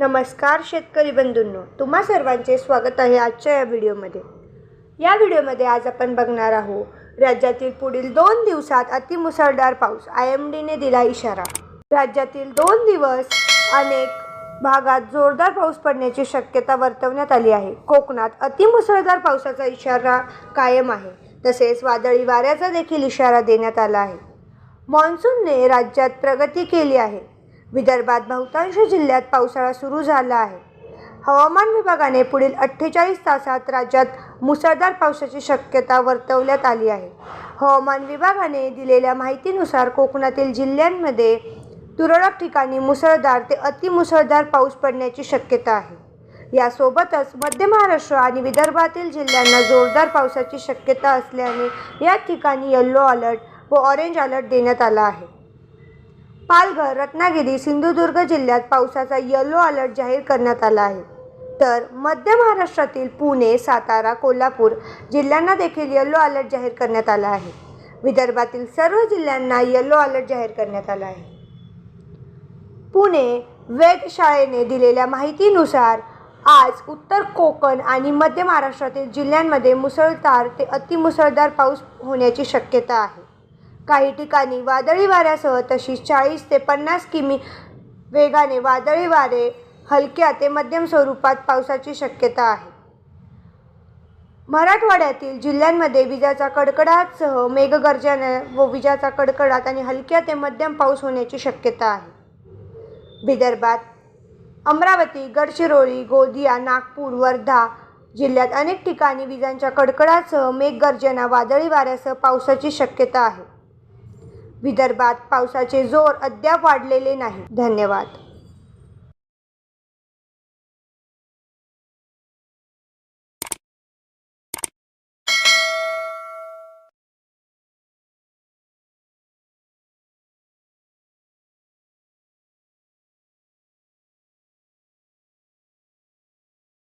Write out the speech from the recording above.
नमस्कार शेतकरी बंधूंनो तुम्हा सर्वांचे स्वागत आहे आजच्या या व्हिडिओमध्ये. या व्हिडिओमध्ये आज आपण बघणार आहोत राज्यातील पुढील दोन दिवसात अतिमुसळधार पाऊस आय एम डीने दिला इशारा. राज्यातील दोन दिवस अनेक भागात जोरदार पाऊस पडण्याची शक्यता वर्तवण्यात आली आहे. कोकणात अतिमुसळधार पावसाचा इशारा कायम आहे तसेच वादळी वाऱ्याचा देखील इशारा देण्यात आला आहे. मान्सूनने राज्यात प्रगती केली आहे. विदर्भात बहुतांश जिल्ह्यात पावसाळा सुरू झाला आहे. हवामान विभागाने पुढील अठ्ठेचाळीस तासात राज्यात मुसळधार पावसाची शक्यता वर्तवण्यात आली आहे. हवामान विभागाने दिलेल्या माहितीनुसार कोकणातील जिल्ह्यांमध्ये तुरळक ठिकाणी मुसळधार ते अतिमुसळधार पाऊस पडण्याची शक्यता आहे. यासोबतच मध्य महाराष्ट्र आणि विदर्भातील जिल्ह्यांना जोरदार पावसाची शक्यता असल्याने या ठिकाणी येल्लो अलर्ट व ऑरेंज अलर्ट देण्यात आला आहे. पालघर रत्नागिरी सिंधुदुर्ग जिल्ह्यात पावसाचा येलो अलर्ट जाहीर करण्यात आला आहे. तर मध्य महाराष्ट्रातील पुणे सातारा कोल्हापूर जिल्ह्यांना देखील येलो अलर्ट जाहीर करण्यात आला आहे. विदर्भातील सर्व जिल्ह्यांना येलो अलर्ट जाहीर करण्यात आला आहे. पुणे वेधशाळेने दिलेल्या माहितीनुसार आज उत्तर कोकण आणि मध्य महाराष्ट्रातील जिल्ह्यांमध्ये मुसळधार ते अतिमुसळधार पाऊस होण्याची शक्यता आहे. काही ठिकाणी वादळी वाऱ्यासह तशीच चाळीस ते पन्नास किमी वेगाने वादळी वारे हलक्या ते मध्यम स्वरूपात पावसाची शक्यता आहे. मराठवाड्यातील जिल्ह्यांमध्ये विजाचा कडकडाटसह मेघगर्जना व विजाचा कडकडाट आणि हलक्या ते मध्यम पाऊस होण्याची शक्यता आहे. विदर्भात अमरावती गडचिरोली गोंदिया नागपूर वर्धा जिल्ह्यात अनेक ठिकाणी विजांच्या कडकडाटसह मेघगर्जना वादळी वाऱ्यासह पावसाची शक्यता आहे. विदर्भात पावसाचे जोर अद्याप वाढलेले नाही. धन्यवाद.